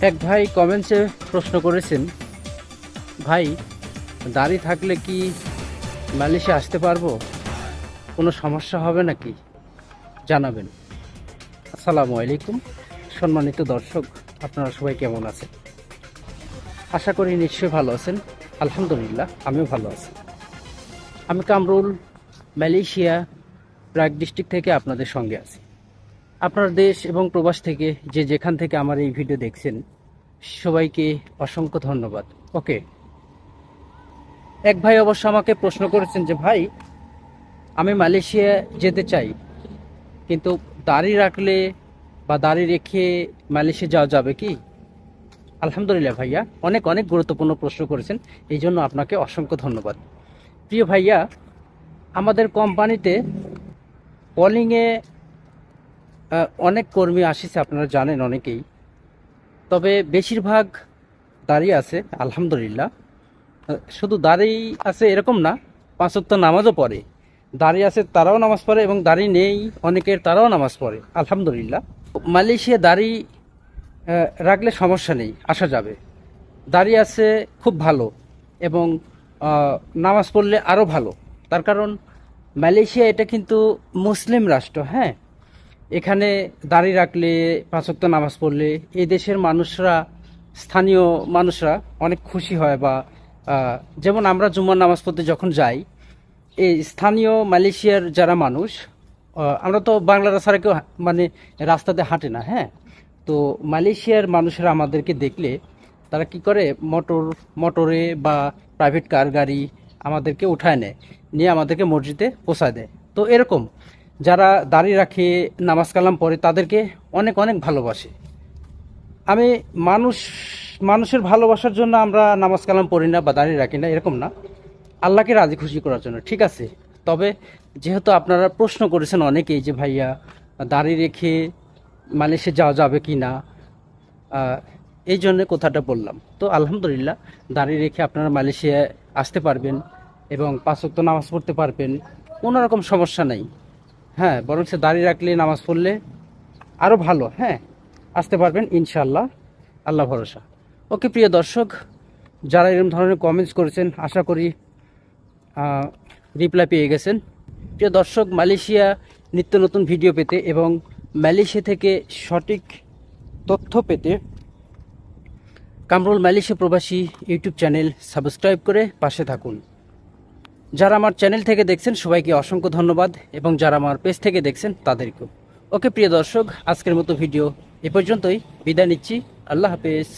এক ভাই কমেন্টসে প্রশ্ন করেছেন, ভাই, দাড়ি থাকলে কি মালয়েশিয়া আসতে পারব? কোনো সমস্যা হবে নাকি? জানাবেন। আসসালামু আলাইকুম। সম্মানিত দর্শক, আপনারা সবাই কেমন আছেন? আশা করি নিশ্চয়ই ভালো আছেন। আলহামদুলিল্লাহ, আমিও ভালো আছি। আমি কামরুল, মালয়েশিয়া প্রাগ ডিস্ট্রিক্ট থেকে আপনাদের সঙ্গে আছি। আপনার দেশ এবং প্রবাস থেকে যে যেখান থেকে আমার এই ভিডিও দেখছেন, সবাইকে অসংখ্য ধন্যবাদ। ওকে। এক ভাই অবশ্য আমাকে প্রশ্ন করেছেন যে, ভাই, আমি মালয়েশিয়া যেতে চাই, কিন্তু দাড়ি রাখলে বা দাড়ি রেখে মালয়েশিয়া যাওয়া যাবে কি? আলহামদুলিল্লাহ ভাইয়া, অনেক অনেক গুরুত্বপূর্ণ প্রশ্ন করেছেন, এই জন্য আপনাকে অসংখ্য ধন্যবাদ। প্রিয় ভাইয়া, আমাদের কোম্পানিতে কলিংয়ে অনেক কর্মী আসিছে, আপনারা জানেন অনেকেই। তবে বেশিরভাগ দাঁড়িয়ে আছে, আলহামদুলিল্লাহ। শুধু দাঁড়িয়ে আছে এরকম না, পাঁচ ওয়াক্ত নামাজও পড়ে। দাঁড়িয়ে আছে তারাও নামাজ পড়ে এবং দাঁড়িয়ে নেই অনেকের তারাও নামাজ পড়ে, আলহামদুলিল্লাহ। মালয়েশিয়া দাড়ি রাখলে সমস্যা নেই, আসা যাবে। দাঁড়িয়ে আছে খুব ভালো এবং নামাজ পড়লে আরও ভালো। তার কারণ মালয়েশিয়া এটা কিন্তু মুসলিম রাষ্ট্র হ্যাঁ? এখানে দাড়ি রাখলে পাঁচক্ত নামাজ পড়লে এই দেশের মানুষরা, স্থানীয় মানুষরা অনেক খুশি হয় বা যেমন আমরা জুম্মার নামাজ পড়তে যখন যাই, এই স্থানীয় মালয়েশিয়ার যারা মানুষ আমরা তো বাংলারা ছাড়া কেউ মানে রাস্তাতে হাঁটে না হ্যাঁ? তো মালয়েশিয়ার মানুষেরা আমাদেরকে দেখলে তারা কি করে? মোটর, মোটরে বা প্রাইভেট কার গাড়ি আমাদেরকে উঠায় নেয়, নিয়ে আমাদেরকে মসজিদে পৌঁছায় দেয়। তো এরকম যারা দাঁড়িয়ে রাখে, নামাজ কালাম পড়ে, তাদেরকে অনেক অনেক ভালোবাসে। আমি মানুষ, মানুষের ভালোবাসার জন্য আমরা নামাজ কালাম পড়ি না বা দাঁড়িয়ে রাখি না, এরকম না। আল্লাহকে রাজি খুশি করার জন্য, ঠিক আছে। তবে যেহেতু আপনারা প্রশ্ন করেছেন অনেকেই যে, ভাইয়া দাঁড়িয়ে রেখে মালয়েশিয়া যাওয়া যাবে কি না? এই জন্য কথাটা বললাম। তো আলহামদুলিল্লাহ দাঁড়িয়ে রেখে আপনারা মালয়েশিয়ায় আসতে পারবেন এবং পাঁচ নামাজ পড়তে পারবেন। কোনো রকম সমস্যা নেই। হ্যাঁ বরং সে দাঁড়িয়ে রাখলে, নামাজ পড়লে আরও ভালো হ্যাঁ আসতে পারবেন ইনশাল্লাহ আল্লাহ ভরসা। ওকে, প্রিয় দর্শক, যারা এরকম ধরনের কমেন্টস করেছেন, আশা করি রিপ্লাই পেয়ে গেছেন। প্রিয় দর্শক, মালয়েশিয়া নিত্য নতুন ভিডিও পেতে এবং মালয়েশিয়া থেকে সঠিক তথ্য পেতে কামরুল মালয়েশিয়া প্রবাসী ইউটিউব চ্যানেল সাবস্ক্রাইব করে পাশে থাকুন। যারা আমার চ্যানেল থেকে দেখছেন, সবাইকে অসংখ্য ধন্যবাদ এবং যারা আমার পেজ থেকে দেখছেন, তাদেরকেও। ওকে, প্রিয় দর্শক, আজকের মতো ভিডিও এ পর্যন্তই। বিদায় নিচ্ছি। আল্লাহ হাফেজ।